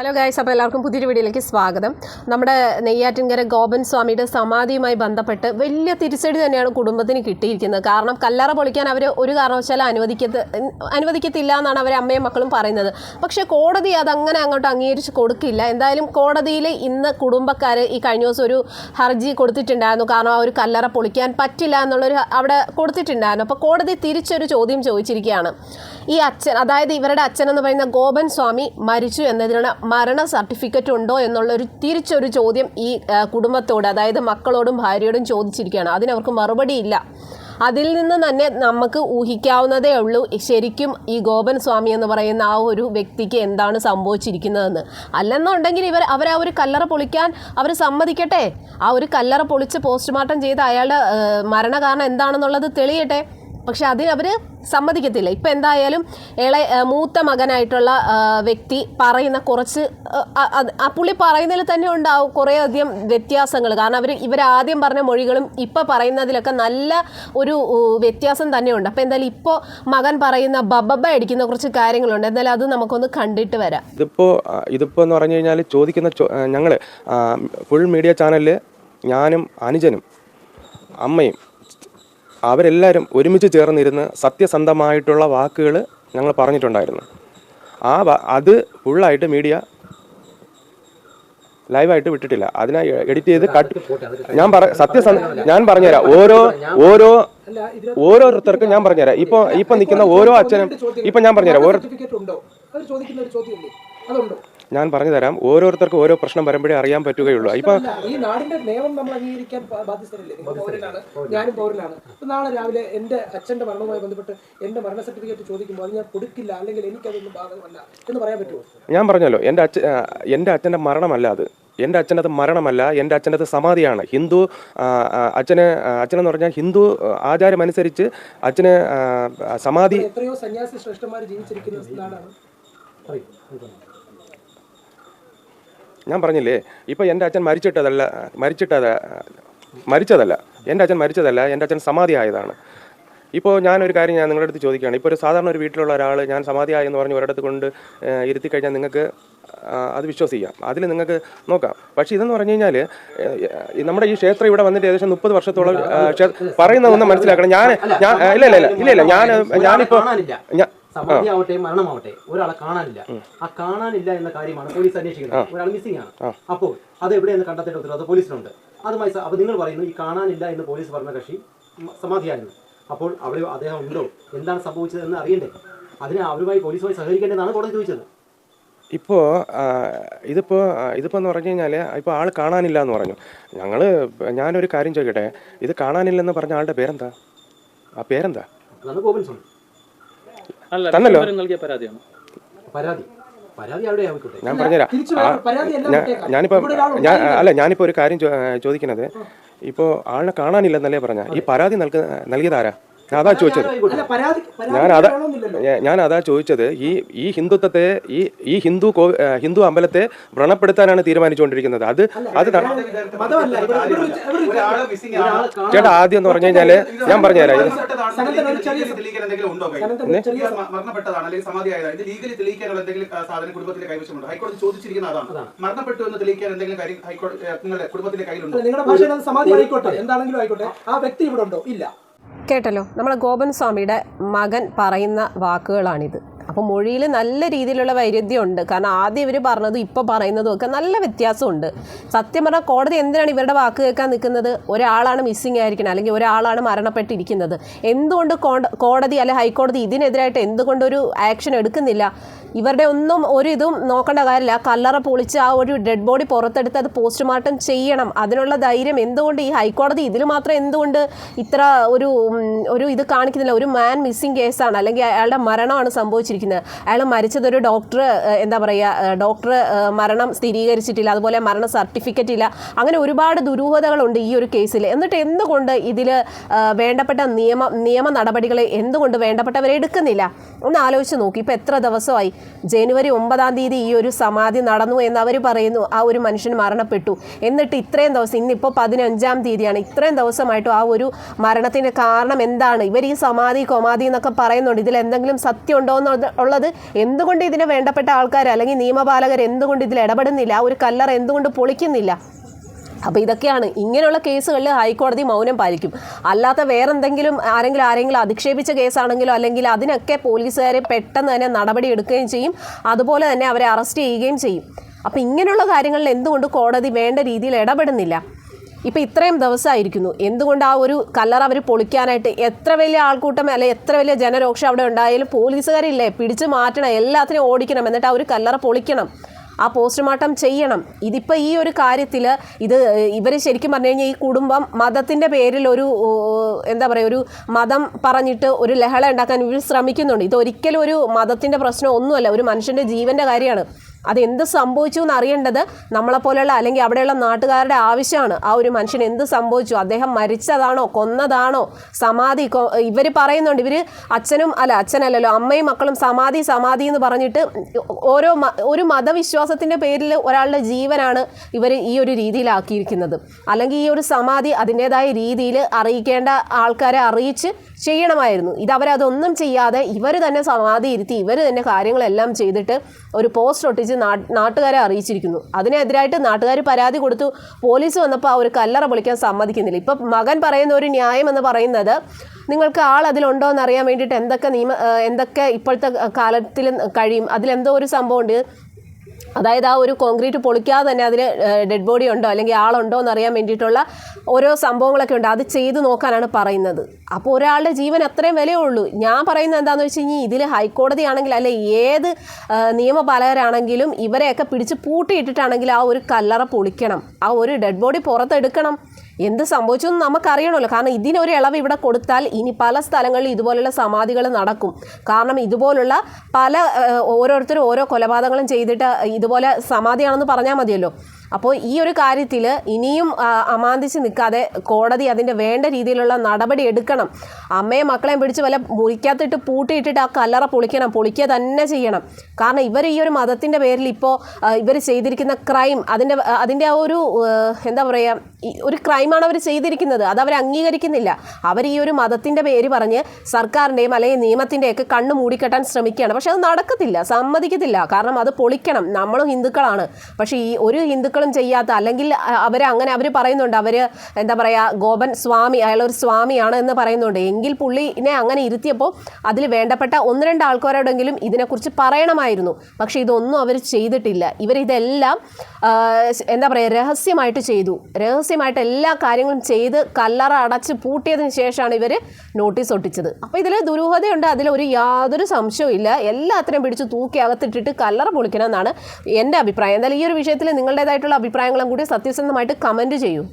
Hello guys അപ്പോൾ എല്ലാവർക്കും പുതിയൊരു വീഡിയോയിലേക്ക് സ്വാഗതം. നമ്മുടെ നെയ്യാറ്റിൻകര ഗോപൻ സ്വാമിയുടെ സമാധിയുമായി ബന്ധപ്പെട്ട് വലിയ തിരിച്ചടി തന്നെയാണ് കുടുംബത്തിന് കിട്ടിയിരിക്കുന്നത്. കാരണം കല്ലറ പൊളിക്കാൻ അവർ ഒരു കാരണവശാലും അനുവദിക്കത്ത് അനുവദിക്കത്തില്ല എന്നാണ് അവർ അമ്മയും മക്കളും പറയുന്നത്. പക്ഷേ കോടതി അതങ്ങനെ അങ്ങോട്ട് അംഗീകരിച്ച് കൊടുക്കില്ല. എന്തായാലും കോടതിയിൽ ഇന്ന് കുടുംബക്കാർ ഈ കഴിഞ്ഞ ദിവസം ഒരു ഹർജി കൊടുത്തിട്ടുണ്ടായിരുന്നു. കാരണം ആ ഒരു കല്ലറ പൊളിക്കാൻ പറ്റില്ല എന്നുള്ളൊരു അവിടെ കൊടുത്തിട്ടുണ്ടായിരുന്നു. അപ്പോൾ കോടതി തിരിച്ചൊരു ചോദ്യം ചോദിച്ചിരിക്കുകയാണ്. ഈ അച്ഛൻ അതായത് ഇവരുടെ അച്ഛൻ എന്ന് പറയുന്ന ഗോപൻ സ്വാമി മരിച്ചു എന്നതിനുള്ള മരണ സർട്ടിഫിക്കറ്റ് ഉണ്ടോ എന്നുള്ളൊരു തിരിച്ചൊരു ചോദ്യം ഈ കുടുംബത്തോട് അതായത് മക്കളോടും ഭാര്യയോടും ചോദിച്ചിരിക്കുകയാണ്. അതിനവർക്ക് മറുപടിയില്ല അതിൽ നിന്ന് തന്നെ നമുക്ക് ഊഹിക്കാവുന്നതേ ഉള്ളൂ ശരിക്കും ഈ ഗോപൻ സ്വാമി എന്ന് പറയുന്ന ആ ഒരു വ്യക്തിക്ക് എന്താണ് സംഭവിച്ചിരിക്കുന്നതെന്ന്. അല്ലെന്നുണ്ടെങ്കിൽ ഇവർ അവർ ആ ഒരു കല്ലറ പൊളിക്കാൻ അവർ സമ്മതിക്കട്ടെ. ആ ഒരു കല്ലറ പൊളിച്ച് പോസ്റ്റ്മോർട്ടം ചെയ്ത് അയാളുടെ മരണകാരണം എന്താണെന്നുള്ളത് തെളിയട്ടെ. പക്ഷെ അതിൽ അവർ സമ്മതിക്കത്തില്ല. ഇപ്പം എന്തായാലും ഇള മൂത്ത മകനായിട്ടുള്ള വ്യക്തി പറയുന്ന കുറച്ച് ആ, പുള്ളി പറയുന്നതിൽ തന്നെ ഉണ്ടാവും കുറേയധികം വ്യത്യാസങ്ങൾ. കാരണം അവർ ഇവരാദ്യം പറഞ്ഞ മൊഴികളും ഇപ്പോൾ പറയുന്നതിലൊക്കെ നല്ല ഒരു വ്യത്യാസം തന്നെയുണ്ട്. അപ്പോൾ എന്തായാലും ഇപ്പോൾ മകൻ പറയുന്ന ബബബ അടിക്കുന്ന കുറച്ച് കാര്യങ്ങളുണ്ട്. എന്തായാലും അത് നമുക്കൊന്ന് കണ്ടിട്ട് വരാം. ഇതിപ്പോൾ ഇതിപ്പോൾ എന്ന് പറഞ്ഞു കഴിഞ്ഞാൽ ചോദിക്കുന്ന ഞങ്ങൾ ഫുൾ മീഡിയ ചാനലിൽ ഞാനും അനുജനും അമ്മയും അവരെല്ലാവരും ഒരുമിച്ച് ചേർന്നിരുന്ന് സത്യസന്ധമായിട്ടുള്ള വാക്കുകൾ ഞങ്ങൾ പറഞ്ഞിട്ടുണ്ടായിരുന്നു. ആ അത് ഫുള്ളായിട്ട് മീഡിയ ലൈവായിട്ട് വിട്ടിട്ടില്ല. അതിനെ എഡിറ്റ് ചെയ്ത് കട്ട് ഞാൻ പറ സത്യസന്ധ ഞാൻ പറഞ്ഞുതരാം. ഓരോ ഓരോ ഓരോരുത്തർക്കും ഞാൻ പറഞ്ഞുതരാം. ഇപ്പൊ ഇപ്പൊ നിൽക്കുന്ന ഓരോ അച്ഛനും ഇപ്പൊ ഞാൻ പറഞ്ഞുതരാം. ഓരോ ഞാൻ പറഞ്ഞു തരാം ഓരോരുത്തർക്കും ഓരോ പ്രശ്നം വരുമ്പോഴേ അറിയാൻ പറ്റുകയുള്ളൂ. ഇപ്പൊ ഈ നാടിന്റെ നിയമം നമ്മൾ അംഗീകരിക്കാൻ ബാധ്യസ്ഥരല്ലേ? പൗരനാണ് ഞാനും പൗരനാണ് അപ്പൊ നാളെ രാവിലെ എന്റെ അച്ഛന്റെ മരണവുമായി ബന്ധപ്പെട്ട് എന്റെ മരണ സർട്ടിഫിക്കറ്റ് ചോദിക്കുമ്പോൾ അത് ഞാൻ കൊടുക്കില്ല അല്ലെങ്കിൽ എനിക്കതൊന്നും ബാധകമല്ല എന്ന് പറയാൻ പറ്റുമോ? ഞാൻ പറഞ്ഞല്ലോ എന്റെ അച്ഛൻ എന്റെ അച്ഛന്റെ മരണമല്ല അത്. എന്റെ അച്ഛനത് മരണമല്ല എന്റെ അച്ഛനത് സമാധിയാണ്. ഹിന്ദു അച്ഛന് അച്ഛനെന്ന് പറഞ്ഞാൽ ഹിന്ദു ആചാരമനുസരിച്ച് അച്ഛന് സമാധി എത്രയോ സന്യാസി ശ്രേഷ്ഠന്മാർ ജീവിച്ചിരിക്കുന്ന നാടാണ്. ഞാൻ പറഞ്ഞില്ലേ ഇപ്പം എന്റെ അച്ഛൻ മരിച്ചിട്ടതല്ല മരിച്ചിട്ടത മരിച്ചതല്ല. എന്റെ അച്ഛൻ മരിച്ചതല്ല എന്റെ അച്ഛൻ സമാധി ആയതാണ് ഇപ്പോൾ ഞാനൊരു കാര്യം ഞാൻ നിങ്ങളുടെ അടുത്ത് ചോദിക്കുകയാണ്. ഇപ്പോൾ ഒരു സാധാരണ ഒരു വീട്ടിലുള്ള ഒരാൾ ഞാൻ സമാധിയായി എന്ന് പറഞ്ഞ് ഒരിടത്ത് കൊണ്ട് ഇരുത്തി കഴിഞ്ഞാൽ നിങ്ങൾക്ക് അത് വിശ്വസിക്കാം. അതിൽ നിങ്ങൾക്ക് നോക്കാം. പക്ഷേ ഇതെന്ന് പറഞ്ഞു കഴിഞ്ഞാൽ നമ്മുടെ ഈ ക്ഷേത്രം ഇവിടെ വന്നിട്ട് ഏകദേശം മുപ്പത് വർഷത്തോളം പറയുന്നതൊന്നും ക്ഷേ- പറയുന്ന ഒന്ന് മനസ്സിലാക്കണം. ഞാൻ ഞാൻ ഇല്ല ഇല്ല ഇല്ല ഇല്ല ഇല്ല. ഞാൻ ഞാനിപ്പോൾ ഞാൻ സമാധിയാവട്ടെ മരണമാവട്ടെ ഒരാളെ കാണാനില്ല. ആ കാണാനില്ല എന്ന കാര്യമാണ് പോലീസ് അന്വേഷിക്കുന്നത്. ഒരാൾ മിസ്സിംഗ് ആണ്. അപ്പോൾ അത് എവിടെയെന്ന് കണ്ടെത്തേണ്ട ഉത്തരവാദിത്വം പോലീസിനുണ്ട്. അതുമായി അപ്പോൾ നിങ്ങൾ പറയുന്നു ഈ കാണാനില്ല എന്ന് പോലീസ് പറഞ്ഞ കക്ഷി സമാധിയായിരുന്നു. അപ്പോൾ അവിടെ അദ്ദേഹം ഉണ്ടോ? എന്താണ് സംഭവിച്ചതെന്ന് അറിയണ്ടേ? അതിന് അവരുമായി പോലീസുമായി സഹകരിക്കേണ്ടതാണ് കോടതി ചോദിച്ചത്. ഇപ്പോൾ ഇതിപ്പോൾ ഇതിപ്പോൾ എന്ന് പറഞ്ഞു കഴിഞ്ഞാൽ ഇപ്പോൾ ആൾ കാണാനില്ല എന്ന് പറഞ്ഞു. ഞങ്ങൾ ഞാനൊരു കാര്യം ചോദിക്കട്ടെ? ഇത് കാണാനില്ലെന്ന് പറഞ്ഞ ആളുടെ പേരെന്താ? ആ പേരെന്താ? ഗോപിൻസോൺ തന്നല്ലോ. പരാതി. ഞാൻ പറഞ്ഞുതരാം. ഞാനിപ്പോ ഞാൻ- അല്ല ഞാനിപ്പോ ഒരു കാര്യം ചോദിക്കുന്നത് ഇപ്പോൾ ആളിനെ കാണാനില്ലെന്നല്ലേ പറഞ്ഞ? ഈ പരാതി നൽകുന്ന നൽകിയതാരാ ഞാൻ അതാ ചോദിച്ചത്. അല്ല പരാതി പരാതി ഞാൻ അതാ ഞാൻ അതാ ചോദിച്ചത് ഈ ഈ ഹിന്ദുത്വത്തെ ഈ ഈ ഹിന്ദു ഹിന്ദു അമ്പലത്തെ വ്രണപ്പെടുത്താനാണ് തീരുമാനിച്ചുകൊണ്ടിരിക്കുന്നത്. അത് അത്. ചേട്ടാ ആദ്യം എന്ന് പറഞ്ഞു കഴിഞ്ഞാൽ ഞാൻ പറഞ്ഞുതരാം. കുടുംബത്തിന്റെ കൈവശമുണ്ടോ ഹൈക്കോടതി ചോദിച്ചിരിക്കുന്ന അതാണ്. മരണപ്പെട്ടു എന്ന് തെളിയിക്കാൻ എന്തെങ്കിലും കാര്യം ഹൈക്കോടതി ഏ, നിങ്ങളുടെ കുടുംബത്തിന്റെ കയ്യിലുണ്ടോ? നിങ്ങളുടെ ഭാഷയിൽ അത് സമാധി ആയിക്കോട്ടെ എന്താണെങ്കിലും ആയിക്കോട്ടെ. ആ വ്യക്തി ഇവിടെ ഉണ്ടോ? ഇല്ല. കേട്ടല്ലോ. നമ്മളെ ഗോപൻ സ്വാമിയുടെ മകൻ പറയുന്ന വാക്കുകളാണിത്. അപ്പോൾ മൊഴിയിൽ നല്ല രീതിയിലുള്ള വൈരുദ്ധ്യമുണ്ട്. കാരണം ആദ്യം ഇവർ പറഞ്ഞതും ഇപ്പോൾ പറയുന്നതും ഒക്കെ നല്ല വ്യത്യാസമുണ്ട്. സത്യം പറഞ്ഞാൽ കോടതി എന്തിനാണ് ഇവരുടെ വാക്ക് കേൾക്കാൻ നിൽക്കുന്നത്? ഒരാളാണ് മിസ്സിംഗ് ആയിരിക്കണം അല്ലെങ്കിൽ ഒരാളാണ് മരണപ്പെട്ടിരിക്കുന്നത്. എന്തുകൊണ്ട് കോടതി അല്ലെ ഹൈക്കോടതി ഇതിനെതിരായിട്ട് എന്തുകൊണ്ടൊരു ആക്ഷൻ എടുക്കുന്നില്ല? ഇവരുടെ ഒന്നും ഒരു ഇതും നോക്കേണ്ട കാര്യമില്ല. കല്ലറ പൊളിച്ച് ആ ഒരു ഡെഡ് ബോഡി പുറത്തെടുത്ത് അത് പോസ്റ്റ്മോർട്ടം ചെയ്യണം. അതിനുള്ള ധൈര്യം എന്തുകൊണ്ട് ഈ ഹൈക്കോടതി ഇതിൽ മാത്രം എന്തുകൊണ്ട് ഇത്ര ഒരു ഒരു ഇത് കാണിക്കുന്നില്ല? ഒരു മാൻ മിസ്സിംഗ് കേസാണ് അല്ലെങ്കിൽ അയാളുടെ മരണമാണ് സംഭവിച്ചിരിക്കുന്നത്. അയാൾ മരിച്ചത് ഒരു ഡോക്ടർ എന്താ പറയുക ഡോക്ടർ മരണം സ്ഥിരീകരിച്ചിട്ടില്ല. അതുപോലെ മരണ സർട്ടിഫിക്കറ്റ് ഇല്ല. അങ്ങനെ ഒരുപാട് ദുരൂഹതകളുണ്ട് ഈ ഒരു കേസിൽ എന്നിട്ട് എന്തുകൊണ്ട് ഇതിൽ വേണ്ടപ്പെട്ട നിയമ നിയമ നടപടികൾ എന്തുകൊണ്ട് വേണ്ടപ്പെട്ടവരെ എടുക്കുന്നില്ല? ഒന്ന് ആലോചിച്ച് നോക്കി. ഇപ്പോൾ എത്ര ദിവസമായി? ജനുവരി ഒമ്പതാം തീയതി ഈ ഒരു സമാധി നടന്നു എന്ന് അവർ പറയുന്നു. ആ ഒരു മനുഷ്യൻ മരണപ്പെട്ടു. എന്നിട്ട് ഇത്രയും ദിവസം ഇന്നിപ്പോൾ പതിനഞ്ചാം തീയതിയാണ്. ഇത്രയും ദിവസമായിട്ടും ആ ഒരു മരണത്തിന്റെ കാരണം എന്താണ്? ഇവർ ഈ സമാധി കൊമാധി എന്നൊക്കെ പറയുന്നുണ്ട്. ഇതിൽ എന്തെങ്കിലും സത്യം ഉണ്ടോ എന്നുള്ളത് എന്തുകൊണ്ട് ഇതിന് വേണ്ടപ്പെട്ട ആൾക്കാർ അല്ലെങ്കിൽ നിയമപാലകർ എന്തുകൊണ്ട് ഇതിൽ ഇടപെടുന്നില്ല? ആ ഒരു കല്ലറ എന്തുകൊണ്ട് പൊളിക്കുന്നില്ല? അപ്പോൾ ഇതൊക്കെയാണ്. ഇങ്ങനെയുള്ള കേസുകളിൽ ഹൈക്കോടതി മൗനം പാലിക്കും. അല്ലാത്ത വേറെന്തെങ്കിലും ആരെങ്കിലും ആരെങ്കിലും അധിക്ഷേപിച്ച കേസാണെങ്കിലോ അല്ലെങ്കിൽ അതിനൊക്കെ പോലീസുകാരെ പെട്ടെന്ന് തന്നെ നടപടി എടുക്കുകയും ചെയ്യും. അതുപോലെ തന്നെ അവരെ അറസ്റ്റ് ചെയ്യുകയും ചെയ്യും. അപ്പോൾ ഇങ്ങനെയുള്ള കാര്യങ്ങളിൽ എന്തുകൊണ്ട് കോടതി വേണ്ട രീതിയിൽ ഇടപെടുന്നില്ല? ഇപ്പോൾ ഇത്രയും ദിവസമായിരിക്കുന്നു. എന്തുകൊണ്ട് ആ ഒരു കല്ലറ അവർ പൊളിക്കാനായിട്ട് എത്ര വലിയ ആൾക്കൂട്ടം അല്ലെ എത്ര വലിയ ജനരോക്ഷം അവിടെ ഉണ്ടായാലും പോലീസുകാരില്ലേ പിടിച്ചു മാറ്റണം എല്ലാത്തിനും ഓടിക്കണം എന്നിട്ട് ആ ഒരു കല്ലറ പൊളിക്കണം. ആ പോസ്റ്റ്മോർട്ടം ചെയ്യണം. ഇതിപ്പോൾ ഈ ഒരു കാര്യത്തിൽ ഇത് ഇവർ ശരിക്കും പറഞ്ഞു കഴിഞ്ഞാൽ ഈ കുടുംബം മതത്തിന്റെ പേരിൽ ഒരു എന്താ പറയുക ഒരു മതം പറഞ്ഞിട്ട് ഒരു ലഹള ഉണ്ടാക്കാൻ ഇവർ ശ്രമിക്കുന്നുണ്ട്. ഇതൊരിക്കലും ഒരു മതത്തിന്റെ പ്രശ്നം ഒന്നുമല്ല ഒരു മനുഷ്യന്റെ ജീവന്റെ കാര്യമാണ്. അത് എന്ത് സംഭവിച്ചു എന്ന് അറിയേണ്ടത് നമ്മളെപ്പോലെയുള്ള അല്ലെങ്കിൽ അവിടെയുള്ള നാട്ടുകാരുടെ ആവശ്യമാണ്. ആ ഒരു മനുഷ്യൻ എന്ത് സംഭവിച്ചു? അദ്ദേഹം മരിച്ചതാണോ? കൊന്നതാണോ? സമാധി ഇവർ പറയുന്നുണ്ട്. ഇവർ അച്ഛനും അല്ല അച്ഛനല്ലല്ലോ അമ്മയും മക്കളും സമാധി സമാധി എന്ന് പറഞ്ഞിട്ട് ഓരോ ഒരു മതവിശ്വാസത്തിന്റെ പേരിൽ ഒരാളുടെ ജീവനാണ് ഇവർ ഈ ഒരു രീതിയിലാക്കിയിരിക്കുന്നത്. അല്ലെങ്കിൽ ഈ ഒരു സമാധി അതിന്റെതായ രീതിയിൽ അറിയിക്കേണ്ട ആൾക്കാരെ അറിയിച്ച് ചെയ്യണമായിരുന്നു. ഇത് അവരതൊന്നും ചെയ്യാതെ ഇവർ തന്നെ സമാധി ഇരുത്തി ഇവർ തന്നെ കാര്യങ്ങളെല്ലാം ചെയ്തിട്ട് ഒരു പോസ്റ്റ് ഒട്ടിച്ച് നാ- നാട്ടുകാരെ അറിയിച്ചിരിക്കുന്നു. അതിനെതിരായിട്ട് നാട്ടുകാർ പരാതി കൊടുത്തു. പോലീസ് വന്നപ്പോൾ ആ ഒരു കല്ലറ പൊളിക്കാൻ സമ്മതിക്കുന്നില്ല. ഇപ്പം മകൻ പറയുന്ന ഒരു ന്യായം എന്ന് പറയുന്നത് നിങ്ങൾക്ക് ആൾ അതിലുണ്ടോ എന്ന് അറിയാൻ വേണ്ടിയിട്ട് എന്തൊക്കെ നിയമ എന്തൊക്കെ ഇപ്പോഴത്തെ കാലത്തിൽ കഴിയും? അതിലെന്തോ ഒരു സംഭവമുണ്ട്. അതായത് ആ ഒരു കോൺക്രീറ്റ് പൊളിക്കാതെ തന്നെ അതിൽ ഡെഡ് ബോഡി ഉണ്ടോ അല്ലെങ്കിൽ ആളുണ്ടോ എന്ന് അറിയാൻ വേണ്ടിയിട്ടുള്ള ഓരോ സംഭവങ്ങളൊക്കെ ഉണ്ട്. അത് ചെയ്ത് നോക്കാനാണ് പറയുന്നത്. അപ്പോൾ ഒരാളുടെ ജീവൻ അത്രയും വിലയുള്ളൂ. ഞാൻ പറയുന്നത് എന്താണെന്ന് വെച്ച് കഴിഞ്ഞാൽ ഇതിൽ ഹൈക്കോടതി ആണെങ്കിൽ അല്ലെ ഏത് നിയമപാലകരാണെങ്കിലും ഇവരെയൊക്കെ പിടിച്ച് പൂട്ടിയിട്ടിട്ടാണെങ്കിൽ ആ ഒരു കല്ലറ പൊളിക്കണം. ആ ഒരു ഡെഡ് ബോഡി പുറത്തെടുക്കണം. എന്ത് സംഭവിച്ചു എന്ന് നമുക്കറിയണമല്ലോ. കാരണം ഇതിനൊരു ഇളവ് ഇവിടെ കൊടുത്താൽ ഇനി പല സ്ഥലങ്ങളിലും ഇതുപോലുള്ള സമാധികൾ നടക്കും. കാരണം ഇതുപോലുള്ള പല ഓരോരുത്തരും ഓരോ കൊലപാതകങ്ങളും ചെയ്തിട്ട് ഇതുപോലെ സമാധിയാണെന്ന് പറഞ്ഞാൽ മതിയല്ലോ. അപ്പോൾ ഈ ഒരു കാര്യത്തിൽ ഇനിയും അമാന്തിച്ച് നിൽക്കാതെ കോടതി അതിന്റെ വേണ്ട രീതിയിലുള്ള നടപടി എടുക്കണം. അമ്മയും മക്കളെയും പിടിച്ച് വല്ല മുറിക്കകത്തിട്ട് പൂട്ടിയിട്ടിട്ട് ആ കല്ലറ പൊളിക്കണം. പൊളിക്കുക തന്നെ ചെയ്യണം. കാരണം ഇവർ ഈ ഒരു മതത്തിന്റെ പേരിൽ ഇപ്പോൾ ഇവർ ചെയ്തിരിക്കുന്ന ക്രൈം അതിന്റെ അതിന്റെ ആ ഒരു എന്താ പറയുക ഒരു ക്രൈമാണ് അവർ ചെയ്തിരിക്കുന്നത്. അത് അവർ അംഗീകരിക്കുന്നില്ല. അവർ ഈ ഒരു മതത്തിന്റെ പേര് പറഞ്ഞ് സർക്കാരിന്റെയും അല്ലെങ്കിൽ നിയമത്തിന്റെയൊക്കെ കണ്ണ് മൂടിക്കെട്ടാൻ ശ്രമിക്കുകയാണ്. പക്ഷെ അത് നടക്കത്തില്ല. സമ്മതിക്കത്തില്ല. കാരണം അത് പൊളിക്കണം. നമ്മളും ഹിന്ദുക്കളാണ്. പക്ഷേ ഈ ഒരു ഹിന്ദുക്കളും ചെയ്യാത്ത അല്ലെങ്കിൽ അവർ അങ്ങനെ അവർ പറയുന്നുണ്ട് അവർ എന്താ പറയുക ഗോപൻ സ്വാമി അയാൾ ഒരു സ്വാമിയാണ് എന്ന് പറയുന്നുണ്ട്. എങ്കിൽ പുള്ളിനെ അങ്ങനെ ഇരുത്തിയപ്പോൾ അതിൽ വേണ്ടപ്പെട്ട ഒന്ന് രണ്ട് ആൾക്കാരോടെങ്കിലും ഇതിനെക്കുറിച്ച് പറയണമായിരുന്നു. പക്ഷേ ഇതൊന്നും അവർ ചെയ്തിട്ടില്ല. ഇവരിതെല്ലാം എന്താ പറയുക രഹസ്യമായിട്ട് ചെയ്തു. രഹസ്യമായിട്ട് എല്ലാ കാര്യങ്ങളും ചെയ്ത് കല്ലറ അടച്ച് പൂട്ടിയതിന് ശേഷമാണ് ഇവർ നോട്ടീസ് ഒട്ടിച്ചത്. അപ്പോൾ ഇതിൽ ദുരൂഹതയുണ്ട്. അതിലൊരു യാതൊരു സംശയവും ഇല്ല. എല്ലാത്തിനും പിടിച്ച് തൂക്കി അകത്തിട്ടിട്ട് കല്ലറ പൊളിക്കണം എന്നാണ് എന്റെ അഭിപ്രായം. എന്തായാലും ഈ ഒരു വിഷയത്തിൽ നിങ്ങളുടേതായിട്ടുള്ള അഭിപ്രായങ്ങളും കൂടി സത്യസന്ധമായിട്ട് കമന്റ് ചെയ്യൂ.